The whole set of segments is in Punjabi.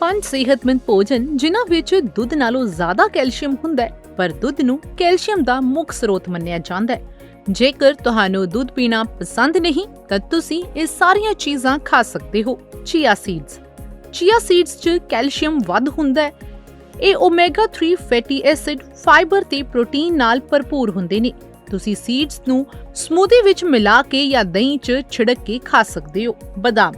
ਪੰਜ ਸਿਹਤਮੰਦ ਭੋਜਨ, ਜਿਨ੍ਹਾਂ ਵਿੱਚ ਦੁੱਧ ਨਾਲੋਂ ਜ਼ਿਆਦਾ ਕੈਲਸ਼ੀਅਮ ਹੁੰਦਾ ਹੈ, ਪਰ ਦੁੱਧ ਨੂੰ ਕੈਲਸ਼ੀਅਮ ਦਾ ਮੁੱਖ ਸਰੋਤ ਮੰਨਿਆ ਜਾਂਦਾ ਹੈ। ਜੇਕਰ ਤੁਹਾਨੂੰ ਦੁੱਧ ਪੀਣਾ ਪਸੰਦ ਨਹੀਂ, ਤਾਂ ਤੁਸੀਂ ਇਹ ਸਾਰੀਆਂ ਚੀਜ਼ਾਂ ਖਾ ਸਕਦੇ ਹੋ ਚੀਆ ਸੀਡਸ ਚੀਆ ਸੀਡਸ 'ਚ ਕੈਲਸ਼ੀਅਮ ਵੱਧ ਹੁੰਦਾ ਹੈ। ਇਹ ਓਮੇਗਾ 3 ਫੈਟੀ ਐਸਿਡ ਫਾਈਬਰ ਤੇ ਪ੍ਰੋਟੀਨ ਨਾਲ ਭਰਪੂਰ ਹੁੰਦੇ ਨੇ। ਤੁਸੀਂ ਸੀਡਸ ਨੂੰ ਸਮੂਦੀ ਵਿੱਚ ਮਿਲਾ ਕੇ ਜਾਂ ਦਹੀਂ 'ਚ ਛਿੜਕ ਕੇ ਖਾ ਸਕਦੇ ਹੋ। ਬਦਾਮ।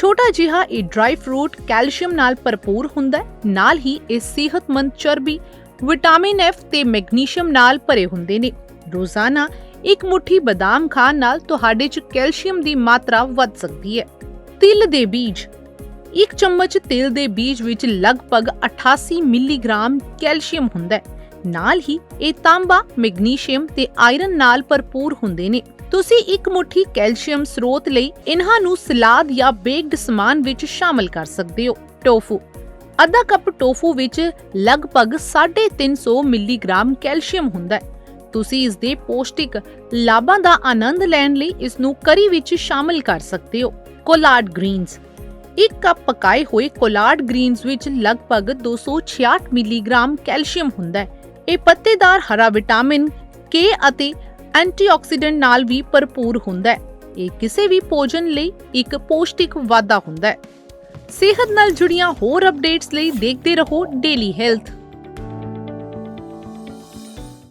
ਛੋਟਾ ਜਿਹਾ ਇਹ ਡਰਾਈ ਫਰੂਟ ਕੈਲਸ਼ੀਅਮ ਨਾਲ ਭਰਪੂਰ ਹੁੰਦਾ ਹੈ। ਨਾਲ ਹੀ ਇਹ ਸਿਹਤਮੰਦ ਚਰਬੀ ਵਿਟਾਮਿਨ ਐਫ ਤੇ ਮੈਗਨੀਸ਼ੀਅਮ ਨਾਲ ਭਰੇ ਹੁੰਦੇ ਨੇ। ਰੋਜ਼ਾਨਾ ਇੱਕ ਮੁਠੀ ਬਦਾਮ ਖਾਣ ਨਾਲ ਤੁਹਾਡੇ 'ਚ ਕੈਲਸ਼ੀਅਮ ਦੀ ਮਾਤਰਾ ਵੱਧ ਸਕਦੀ ਹੈ। ਤਿਲ ਦੇ ਬੀਜ। ਇੱਕ ਚਮਚ ਤਿਲ ਦੇ ਬੀਜ ਵਿੱਚ ਲਗਭਗ 88 ਮਿਲੀਗ੍ਰਾਮ ਕੈਲਸ਼ੀਅਮ ਹੁੰਦਾ ਹੈ। ਨਾਲ ਹੀ ਇਹ ਤਾਂਬਾ, ਮੈਗਨੀਸ਼ੀਅਮ ਤੇ ਆਇਰਨ ਨਾਲ ਭਰਪੂਰ ਹੁੰਦੇ ਨੇ। ਤੁਸੀਂ ਇੱਕ ਮੁਠੀ ਕੈਲਸ਼ੀਅਮ ਸਰੋਤ ਲਈ ਇਹਨਾਂ ਨੂੰ ਸਲਾਦ ਜਾਂ ਬੇਕਡ ਸਮਾਨ ਵਿੱਚ ਸ਼ਾਮਲ ਕਰ ਸਕਦੇ ਹੋ। ਟੋਫੂ। ਅੱਧਾ ਕੱਪ ਟੋਫੂ ਵਿੱਚ ਲਗਭਗ 350 ਮਿਲੀਗ੍ਰਾਮ ਕੈਲਸ਼ੀਅਮ ਹੁੰਦਾ ਹੈ। ਤੁਸੀਂ ਇਸ ਦੇ ਪੌਸ਼ਟਿਕ ਲਾਭਾਂ ਦਾ ਆਨੰਦ ਲੈਣ ਲਈ ਇਸ ਨੂੰ ਕਰੀ ਵਿੱਚ ਸ਼ਾਮਲ ਕਰ ਸਕਦੇ ਹੋ। ਕੋਲਾਡ ਗ੍ਰੀਨਸ ਇੱਕ ਕੱਪ ਪਕਾਏ ਹੋਏ ਕੋਲਾਡ ਗ੍ਰੀਨਸ ਵਿੱਚ ਲਗਭਗ 266 ਮਿਲੀਗ੍ਰਾਮ ਕੈਲਸ਼ੀਅਮ ਹੁੰਦਾ ਹੈ। ਇਹ ਪੱਤੇਦਾਰ ਹਰਾ ਵਿਟਾਮਿਨ ਕੇ ਅਤੇ ਐਂਟੀਆਕਸੀਡੈਂਟ ਨਾਲ ਵੀ ਭਰਪੂਰ ਹੁੰਦਾ ਹੈ। ਇਹ ਕਿਸੇ ਵੀ ਭੋਜਨ ਲਈ ਇੱਕ ਪੌਸ਼ਟਿਕ ਵਾਧਾ ਹੁੰਦਾ ਹੈ। ਸਿਹਤ ਨਾਲ ਜੁੜੀਆਂ ਹੋਰ ਅਪਡੇਟਸ ਲਈ ਦੇਖਦੇ ਰਹੋ ਡੇਲੀ ਹੈਲਥ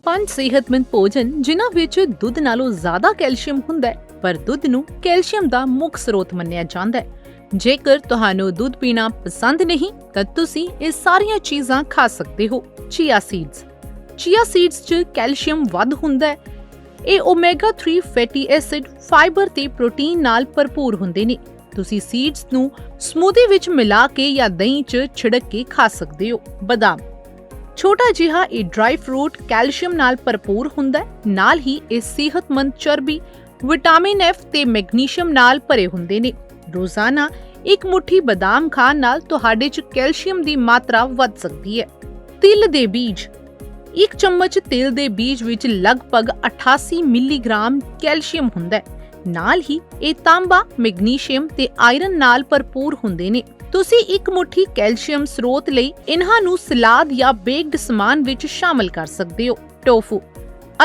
ਪੰਜ ਸਿਹਤਮੰਦ ਭੋਜਨ, ਜਿਨ੍ਹਾਂ ਵਿੱਚ ਦੁੱਧ ਨਾਲੋਂ ਜ਼ਿਆਦਾ ਕੈਲਸ਼ੀਅਮ ਹੁੰਦਾ ਹੈ, ਪਰ ਦੁੱਧ ਨੂੰ ਕੈਲਸ਼ੀਅਮ ਦਾ ਮੁੱਖ ਸਰੋਤ ਮੰਨਿਆ ਜਾਂਦਾ ਹੈ। ਜੇਕਰ ਤੁਹਾਨੂੰ ਦੁੱਧ ਪੀਣਾ ਪਸੰਦ ਨਹੀਂ, ਤਾਂ ਤੁਸੀਂ ਇਹ ਸਾਰੀਆਂ ਚੀਜ਼ਾਂ ਖਾ ਸਕਦੇ ਹੋ, ਚੀਆ ਸੀਡਸ। ਚੀਆ ਸੀਡਸ 'ਚ ਕੈਲਸ਼ੀਅਮ ਵੱਧ ਹੁੰਦਾ ਹੈ ਇਹ ਓਮੇਗਾ 3 ਫੈਟੀ ਐਸਿਡ ਫਾਈਬਰ ਤੇ ਪ੍ਰੋਟੀਨ ਨਾਲ ਭਰਪੂਰ ਹੁੰਦੇ ਨੇ। ਤੁਸੀਂ ਸੀਡਸ ਨੂੰ ਸਮੂਦੀ ਵਿੱਚ ਮਿਲਾ ਕੇ ਜਾਂ ਦਹੀਂ 'ਚ ਛਿੜਕ ਕੇ ਖਾ ਸਕਦੇ ਹੋ। ਬਦਾਮ। ਛੋਟਾ ਜਿਹਾ ਇਹ ਡਰਾਈ ਫਰੂਟ ਕੈਲਸ਼ੀਅਮ ਨਾਲ ਭਰਪੂਰ ਹੁੰਦਾ ਹੈ। ਨਾਲ ਹੀ ਇਹ ਸਿਹਤਮੰਦ ਚਰਬੀ ਵਿਟਾਮਿਨ ਐਫ ਤੇ ਮੈਗਨੀਸ਼ੀਅਮ ਨਾਲ ਭਰੇ ਹੁੰਦੇ ਨੇ। ਰੋਜ਼ਾਨਾ ਇੱਕ ਮੁਠੀ ਬਦਾਮ ਖਾਣ ਨਾਲ ਤੁਹਾਡੇ 'ਚ ਕੈਲਸ਼ੀਅਮ ਦੀ ਮਾਤਰਾ ਵੱਧ ਸਕਦੀ ਹੈ। ਤਿਲ ਦੇ ਬੀਜ। ਇੱਕ ਚਮਚ ਤਿਲ ਦੇ ਬੀਜ ਵਿੱਚ ਲਗਭਗ 88 ਮਿਲੀਗ੍ਰਾਮ ਕੈਲਸ਼ੀਅਮ ਹੁੰਦਾ ਹੈ। ਨਾਲ ਹੀ ਇਹ ਤਾਂਬਾ, ਮੈਗਨੀਸ਼ੀਅਮ ਤੇ ਆਇਰਨ ਨਾਲ ਭਰਪੂਰ ਹੁੰਦੇ ਨੇ। ਤੁਸੀਂ ਇੱਕ ਮੁਠੀ ਕੈਲਸ਼ੀਅਮ ਸਰੋਤ ਲਈ ਇਹਨਾਂ ਨੂੰ ਸਲਾਦ ਜਾਂ ਬੇਕਡ ਸਮਾਨ ਵਿੱਚ ਸ਼ਾਮਲ ਕਰ ਸਕਦੇ ਹੋ। ਟੋਫੂ।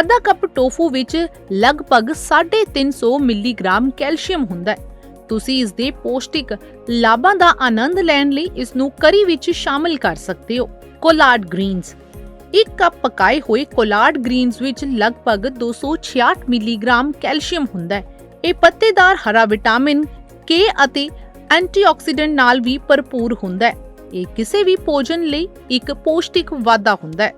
ਅੱਧਾ ਕੱਪ ਟੋਫੂ ਵਿੱਚ ਲਗਭਗ 350 ਮਿਲੀਗ੍ਰਾਮ ਕੈਲਸ਼ੀਅਮ ਹੁੰਦਾ ਹੈ। ਤੁਸੀਂ ਇਸ ਦੇ ਪੌਸ਼ਟਿਕ ਲਾਭਾਂ ਦਾ ਆਨੰਦ ਲੈਣ ਲਈ ਇਸ ਨੂੰ ਕਰੀ ਵਿੱਚ ਸ਼ਾਮਲ ਕਰ ਸਕਦੇ ਹੋ। ਕੋਲਾਡ ਗ੍ਰੀਨਸ ਇੱਕ ਕੱਪ ਪਕਾਏ ਹੋਏ ਕੋਲਾਡ ਗ੍ਰੀਨਸ ਵਿੱਚ ਲਗਭਗ 266 ਮਿਲੀਗ੍ਰਾਮ ਕੈਲਸ਼ੀਅਮ ਹੁੰਦਾ ਹੈ। ਇਹ ਪੱਤੇਦਾਰ ਹਰਾ ਵਿਟਾਮਿਨ ਕੇ ਅਤੇ ਐਂਟੀਆਕਸੀਡੈਂਟ ਨਾਲ ਵੀ ਭਰਪੂਰ ਹੁੰਦਾ ਹੈ। ਇਹ ਕਿਸੇ ਵੀ ਭੋਜਨ ਲਈ ਇੱਕ ਪੋਸ਼ਟਿਕ ਵਾਧਾ ਹੁੰਦਾ ਹੈ।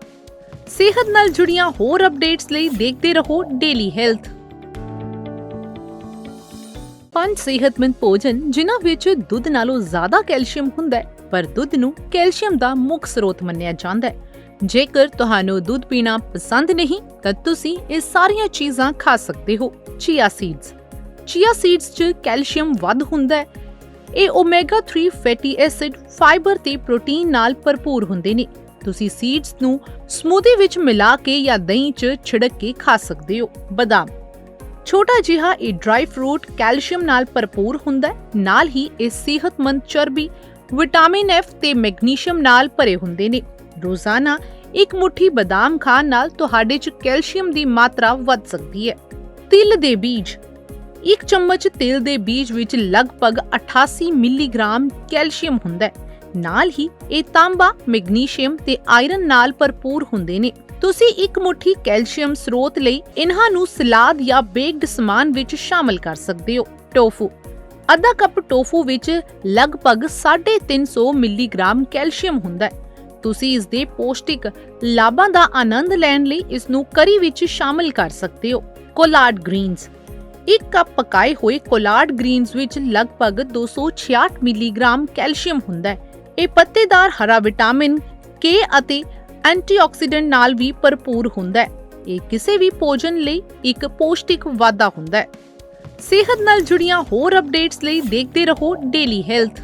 ਸਿਹਤ ਨਾਲ ਜੁੜੀਆਂ ਹੋਰ ਅਪਡੇਟਸ ਲਈ ਦੇਖਦੇ ਰਹੋ ਡੇਲੀ ਹੈਲਥ ਪੰਜ ਸਿਹਤਮੰਦ ਭੋਜਨ, ਜਿਨ੍ਹਾਂ ਵਿੱਚ ਦੁੱਧ ਨਾਲੋਂ ਜ਼ਿਆਦਾ ਕੈਲਸ਼ੀਅਮ ਹੁੰਦਾ ਹੈ, ਪਰ ਦੁੱਧ ਨੂੰ ਕੈਲਸ਼ੀਅਮ ਦਾ ਮੁੱਖ ਸਰੋਤ ਮੰਨਿਆ ਜਾਂਦਾ ਹੈ। ਜੇਕਰ ਤੁਹਾਨੂੰ ਦੁੱਧ ਪੀਣਾ ਪਸੰਦ ਨਹੀਂ, ਤਾਂ ਤੁਸੀਂ ਇਹ ਸਾਰੀਆਂ ਚੀਜ਼ਾਂ ਖਾ ਸਕਦੇ ਹੋ ਚੀਆ ਸੀਡਸ ਚੀਆ ਸੀਡਸ 'ਚ ਕੈਲਸ਼ੀਅਮ ਵੱਧ ਹੁੰਦਾ ਹੈ। ਇਹ ਓਮੇਗਾ 3 ਫੈਟੀ ਐਸਿਡ ਫਾਈਬਰ ਤੇ ਪ੍ਰੋਟੀਨ ਨਾਲ ਭਰਪੂਰ ਹੁੰਦੇ ਨੇ। ਤੁਸੀਂ ਸੀਡਸ ਨੂੰ ਸਮੂਦੀ ਵਿੱਚ ਮਿਲਾ ਕੇ ਜਾਂ ਦਹੀਂ 'ਚ ਛਿੜਕ ਕੇ ਖਾ ਸਕਦੇ ਹੋ। ਬਦਾਮ। ਛੋਟਾ ਜਿਹਾ ਇਹ ਡਰਾਈ ਫਰੂਟ ਕੈਲਸ਼ੀਅਮ ਨਾਲ ਭਰਪੂਰ ਹੁੰਦਾ ਹੈ। ਨਾਲ ਹੀ ਇਹ ਸਿਹਤਮੰਦ ਚਰਬੀ ਵਿਟਾਮਿਨ ਐਫ ਤੇ ਮੈਗਨੀਸ਼ੀਅਮ ਨਾਲ ਭਰੇ ਹੁੰਦੇ ਨੇ। ਰੋਜ਼ਾਨਾ ਇੱਕ ਮੁਠੀ ਬਦਾਮ ਖਾਣ ਨਾਲ ਤੁਹਾਡੇ 'ਚ ਕੈਲਸ਼ੀਅਮ ਦੀ ਮਾਤਰਾ ਵੱਧ ਸਕਦੀ ਹੈ। ਤਿਲ ਦੇ ਬੀਜ, ਇੱਕ ਚਮਚ ਤਿਲ ਦੇ ਬੀਜ ਵਿੱਚ ਲਗਭਗ 88 ਮਿਲੀਗ੍ਰਾਮ ਕੈਲਸ਼ੀਅਮ ਹੁੰਦਾ ਹੈ। ਨਾਲ ਹੀ ਇਹ ਤਾਂਬਾ ਮੈਗਨੀਸ਼ੀਅਮ ਤੇ ਆਇਰਨ ਨਾਲ ਭਰਪੂਰ ਹੁੰਦੇ ਨੇ। ਤੁਸੀਂ ਇੱਕ ਮੁਠੀ ਕੈਲਸ਼ੀਅਮ ਸਰੋਤ ਲਈ ਇਹਨਾਂ ਨੂੰ ਸਲਾਦ ਜਾਂ ਬੇਕਡ ਸਮਾਨ ਵਿੱਚ ਸ਼ਾਮਲ ਕਰ ਸਕਦੇ ਹੋ। ਟੋਫੂ। ਅੱਧਾ ਕੱਪ ਟੋਫੂ ਵਿੱਚ ਲਗਭਗ 350 ਮਿਲੀਗ੍ਰਾਮ ਕੈਲਸ਼ੀਅਮ ਹੁੰਦਾ ਹੈ। ਤੁਸੀਂ ਇਸ ਦੇ ਪੌਸ਼ਟਿਕ ਲਾਭਾਂ ਦਾ ਆਨੰਦ ਲੈਣ ਲਈ ਇਸ ਨੂੰ ਕਰੀ ਵਿੱਚ ਸ਼ਾਮਲ ਕਰ ਸਕਦੇ ਹੋ। ਕੋਲਾਡ ਗ੍ਰੀਨਸ ਇੱਕ ਕੱਪ ਪਕਾਏ ਹੋਏ ਕੋਲਾਰਡ ਗ੍ਰੀਨਸ ਵਿੱਚ ਲਗਭਗ 266 ਮਿਲੀਗ੍ਰਾਮ ਕੈਲਸ਼ੀਅਮ ਹੁੰਦਾ ਹੈ। ਇਹ ਪੱਤੇਦਾਰ ਹਰਾ ਵਿਟਾਮਿਨ ਕੇ ਅਤੇ ਐਂਟੀਆਕਸੀਡੈਂਟ ਨਾਲ ਵੀ ਭਰਪੂਰ ਹੁੰਦਾ ਹੈ। ਇਹ ਕਿਸੇ ਵੀ ਭੋਜਨ ਲਈ ਇੱਕ ਪੌਸ਼ਟਿਕ ਵਾਧਾ ਹੁੰਦਾ ਹੈ। ਸਿਹਤ ਨਾਲ ਜੁੜੀਆਂ ਹੋਰ ਅਪਡੇਟਸ ਲਈ ਦੇਖਦੇ ਰਹੋ ਡੇਲੀ ਹੈਲਥ